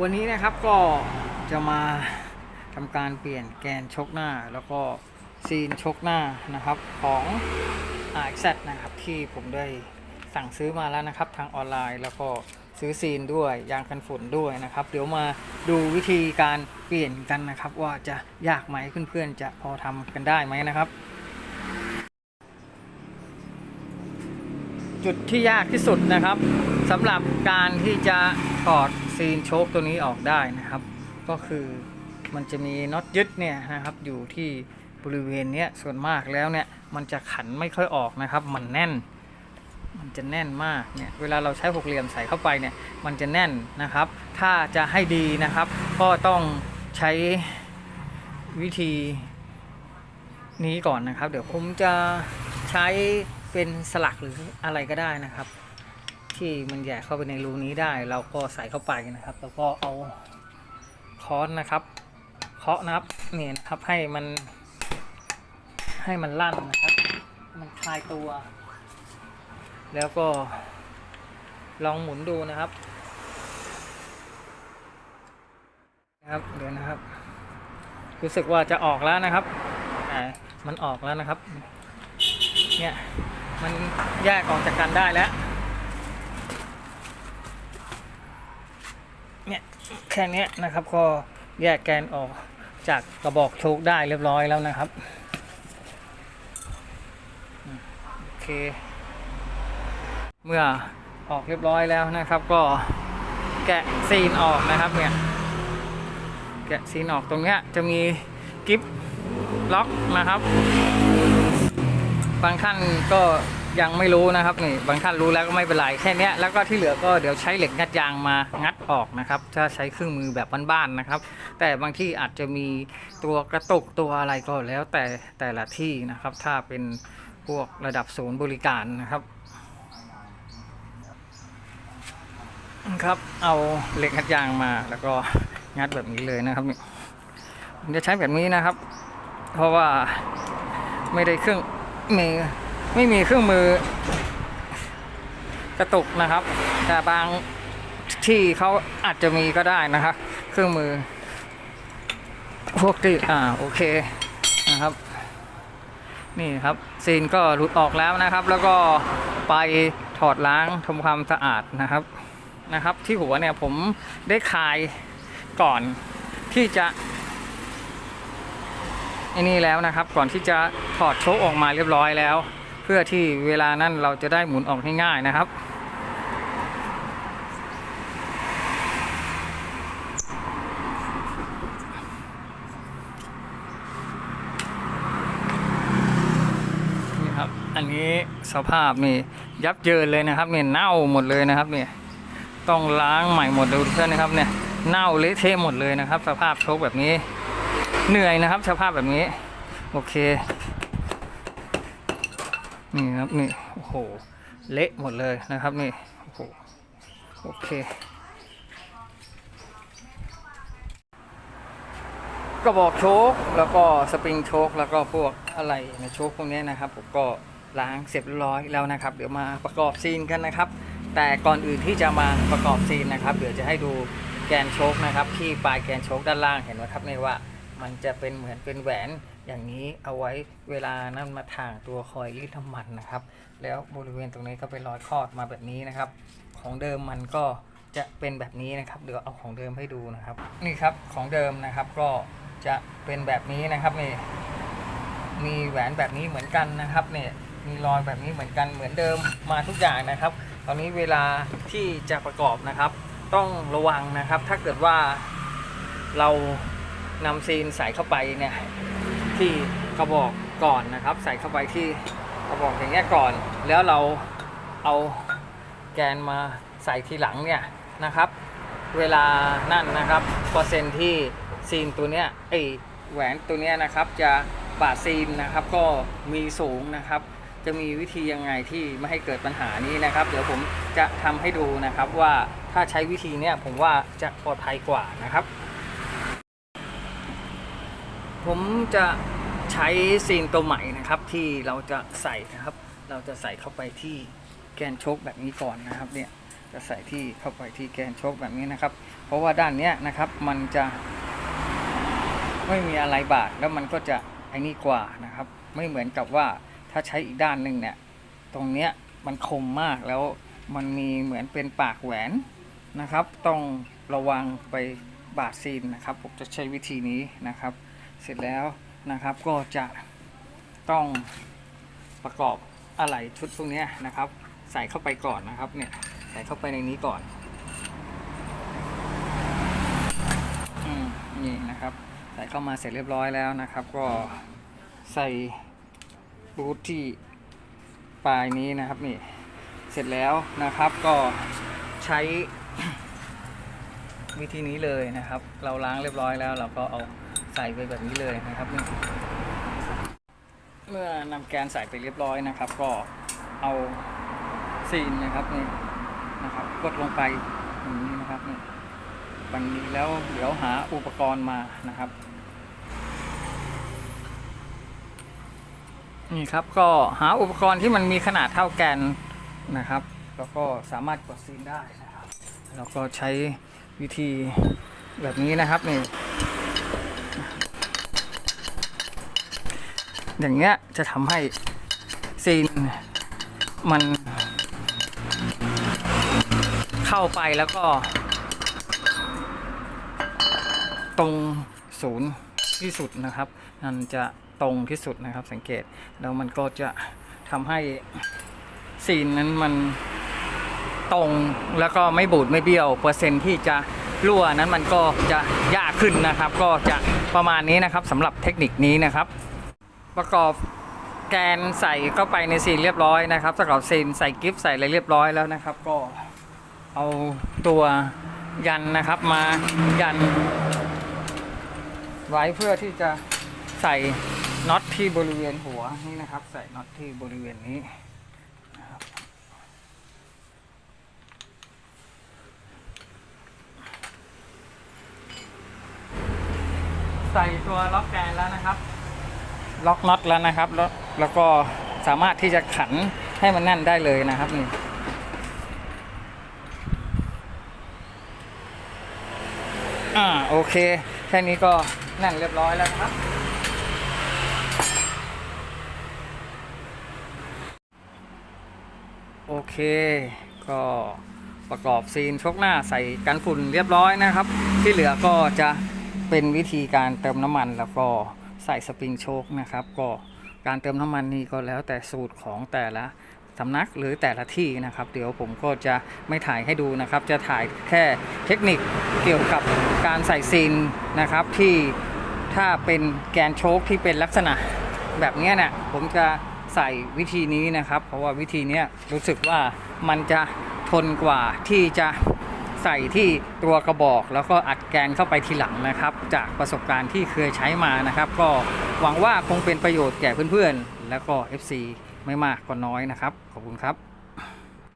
วันนี้นะครับก็จะมาทำการเปลี่ยนแกนชกหน้า แล้วก็ซีนชกหน้านะครับของ RX นะครับที่ผมได้สั่งซื้อมาแล้วนะครับทางออนไลน์ แล้วก็ซื้อซีนด้วยยางกันฝุ่นด้วยนะครับ เดี๋ยวมาดูวิธีการเปลี่ยนกันนะครับ ว่าจะยากไหมเพื่อนๆจะพอทำกันได้ไหมนะครับ จุดที่ยากที่สุดนะครับสำหรับการที่จะถอด ซีนโชคตัวนี้ออกได้นะครับ ก็คือมันจะมีน็อตยึดเนี่ยนะครับอยู่ที่บริเวณเนี้ยส่วนมากแล้วเนี่ยมันจะขันไม่ค่อยออกนะครับ มันแน่น มันจะแน่นมากเนี่ยเวลาเราใช้หกเหลี่ยมใส่เข้าไปเนี่ยมันจะแน่นนะครับ ถ้าจะให้ดีนะครับ ก็ต้องใช้วิธีนี้ก่อนนะครับ เดี๋ยวผมจะใช้เป็นสลักหรืออะไรก็ได้นะครับ ที่มันแย่เข้าไปในรูนี้ได้ เราก็ใส่เข้าไปนะครับ แล้วก็เอาค้อนนะครับเคาะนะครับนี่นะครับให้มันให้มันลั่นนะครับ มันคลายตัว แล้วก็ลองหมุนดูนะครับนะครับเดี๋ยวนะครับ รู้สึกว่าจะออกแล้วนะครับมันออกแล้วนะครับ เนี่ย มันแยกออกจากกันได้แล้ว เนี่ย แค่นี้นะครับก็แยกแกนออกจากกระบอกโชคได้เรียบร้อยแล้วนะครับโอเค เมื่อออกเรียบร้อยแล้วนะครับ ก็แกะซีนออกนะครับเนี่ยแกะซีนออกตรงเนี้ยจะมีกิฟล็อกนะครับ บางท่านก็ ยังไม่รู้นะครับนี่บางท่านรู้แล้วก็ไม่เป็นไรแค่เนี้ยแล้วก็ที่เหลือก็เดี๋ยวใช้เหล็กงัดยางมางัดออกนะครับถ้าใช้เครื่องมือแบบบ้านๆนะครับ แต่บางที่อาจจะมีตัวกระตุกตัวอะไรก็แล้วแต่แต่ละที่นะครับ ถ้าเป็นพวกระดับศูนย์บริการนะครับครับเอาเหล็กงัดยางมาแล้วก็งัดแบบนี้เลยนะครับนี่ผมจะใช้แบบนี้นะครับ เพราะว่าไม่ได้เครื่องมือ ไม่มีเครื่องมือกระตุกนะครับ แต่บางที่เขาอาจจะมีก็ได้นะครับ เครื่องมือ พวกที่อ่าโอเคนะครับ นี่ครับซีนก็หลุดออกแล้วนะครับ แล้วก็ไปถอดล้างทำความสะอาดนะครับนะครับ ที่หัวเนี่ยผมได้คายก่อนที่จะอ้นี่แล้วนะครับ ก่อนที่จะถอดโชคออกมาเรียบร้อยแล้ว เพื่อที่เวลานั้นเราจะได้หมุนออกง่ายๆนะครับ นี่ครับ อันนี้สภาพนี่ยับเยินเลยนะครับเนี่ยเน่าหมดเลยนะครับเนี่ยต้องล้างใหม่หมดเลยทุกท่านนะครับเนี่ยเน่าเละเทะหมดเลยนะครับ สภาพโชคแบบนี้เหนื่อยนะครับ สภาพแบบนี้ โอเค นี่ครับนี่โอ้โหเละหมดเลยนะครับนี่โอ้โหโอเคกระบอกโชคแล้วก็สปริงโชคแล้วก็พวกอะไรในโชคพวกนี้นะครับผมก็ล้างเสร็จเรียบร้อยแล้วนะครับ เดี๋ยวมาประกอบซีนกันนะครับ แต่ก่อนอื่นที่จะมาประกอบซีนนะครับ เดี๋ยวจะให้ดูแกนโชคนะครับที่ปลายแกนโชคด้านล่างเห็นไหมครับนี่ว่ามันจะเป็นเหมือนเป็นแหวน อย่างนี้เอาไว้เวลานั้นมาถ่างตัวคอยรีดน้ำมันนะครับ แล้วบริเวณตรงนี้ก็เป็นรอยคอดมาแบบนี้นะครับ ของเดิมมันก็จะเป็นแบบนี้นะครับเดี๋ยวเอาของเดิมให้ดูนะครับ นี่ครับของเดิมนะครับก็จะเป็นแบบนี้นะครับนี่มีแหวนแบบนี้เหมือนกันนะครับเนี่ยมีรอยแบบนี้เหมือนกันเหมือนเดิมมาทุกอย่างนะครับ ตอนนี้เวลาที่จะประกอบนะครับ ต้องระวังนะครับ ถ้าเกิดว่าเรานำซีนใส่เข้าไปเนี่ย ที่กระบอกก่อนนะครับ ใส่เข้าไปที่กระบอกอย่างเงี้ยก่อน แล้วเราเอาแกนมาใส่ทีหลังเนี่ยนะครับ เวลานั่นนะครับเปอร์เซ็นที่ซีนตัวเนี้ยไอแหวนตัวเนี้ยนะครับจะบาดซีนนะครับก็มีสูงนะครับ จะมีวิธียังไงที่ไม่ให้เกิดปัญหานี้นะครับ เดี๋ยวผมจะทำให้ดูนะครับว่าถ้าใช้วิธีเนี้ยผมว่าจะปลอดภัยกว่านะครับ ผมจะ ใช้ซีนตัวใหม่นะครับที่เราจะใส่นะครับ เราจะใส่เข้าไปที่แกนโชคแบบนี้ก่อนนะครับเนี่ยจะใส่ที่เข้าไปที่แกนโชคแบบนี้นะครับ เพราะว่าด้านเนี้ยนะครับมันจะไม่มีอะไรบาดแล้วมันก็จะไอ้นี่กว่านะครับ ไม่เหมือนกับว่าถ้าใช้อีกด้านหนึ่งเนี่ยตรงเนี้ยมันคมมากแล้วมันมีเหมือนเป็นปากแหวนนะครับ ต้องระวังไปบาดซีนนะครับ ผมจะใช้วิธีนี้นะครับ เสร็จแล้ว นะครับ ก็จะต้องประกอบอะไหล่ชุดพวกนี้นะครับ ใส่เข้าไปก่อนนะครับเนี่ยใส่เข้าไปในนี้ก่อนอืมนี่นะครับ ใส่เข้ามาเสร็จเรียบร้อยแล้วนะครับ ก็ใส่บูทที่ปลายนี้นะครับนี่เสร็จแล้วนะครับก็ใช้วิธีนี้เลยนะครับ เราล้างเรียบร้อยแล้วเราก็เอา ใส่ไปแบบนี้เลยนะครับเมื่อนำแกนใส่ไปเรียบร้อยนะครับ ก็เอาซีนนะครับนี่นะครับ กดลงไปอย่างนี้นะครับนี่วันนี้แล้วเดี๋ยวหาอุปกรณ์มานะครับ นี่ครับก็หาอุปกรณ์ที่มันมีขนาดเท่าแกนนะครับ แล้วก็สามารถกดซีนได้นะครับแล้วก็ใช้วิธีแบบนี้นะครับนี่ อย่างเงี้ยจะทำให้ซีนมันเข้าไปแล้วก็ ตรงศูนย์ที่สุดนะครับมันจะตรงที่สุดนะครับสังเกตแล้วมันก็จะทำให้ซีนนั้นมันตรงแล้วก็ไม่บูดไม่เบี้ยว เปอร์เซ็นที่จะรั่วนั้นมันก็จะยากขึ้นนะครับ ก็จะประมาณนี้นะครับสำหรับเทคนิคนี้นะครับ ประกอบแกนใส่เข้าไปในซีนเรียบร้อยนะครับประกอบซีนใส่กิฟต์ใส่อะไรเรียบร้อยแล้วนะครับ ก็เอาตัวยันนะครับมายัน ไว้เพื่อที่จะใส่น็อตที่บริเวณหัวนี่นะครับ ใส่น็อตที่บริเวณนี้ใส่ตัวล็อกแกนแล้วนะครับ ล็อกน็อตแล้วนะครับ แล้วแล้วก็สามารถที่จะขันให้มันแน่นได้เลยนะครับนี่อ่าโอเค แค่นี้ก็แน่นเรียบร้อยแล้วนะครับ โอเค ก็ประกอบซีนชกหน้าใส่กันฝุ่นเรียบร้อยนะครับ ที่เหลือก็จะเป็นวิธีการเติมน้ำมันแล้วก็ ใส่สปริงโชคนะครับก็การเติมน้ำมันนี่ก็แล้วแต่สูตรของแต่ละสำนักหรือแต่ละที่นะครับ เดี๋ยวผมก็จะไม่ถ่ายให้ดูนะครับ จะถ่ายแค่เทคนิคเกี่ยวกับการใส่ซีนนะครับที่ถ้าเป็นแกนโชคที่เป็นลักษณะแบบนี้เนี่ยผมจะใส่วิธีนี้นะครับ เพราะว่าวิธีนี้รู้สึกว่ามันจะทนกว่าที่จะ ใส่ที่ตัวกระบอก แล้วก็อัดแกงเข้าไปทีหลังนะครับ จากประสบการณ์ที่เคยใช้มานะครับ ก็หวังว่าคงเป็นประโยชน์แก่เพื่อนๆ แล้วก็ FC ไม่มากก็น้อยนะครับ ขอบคุณครับ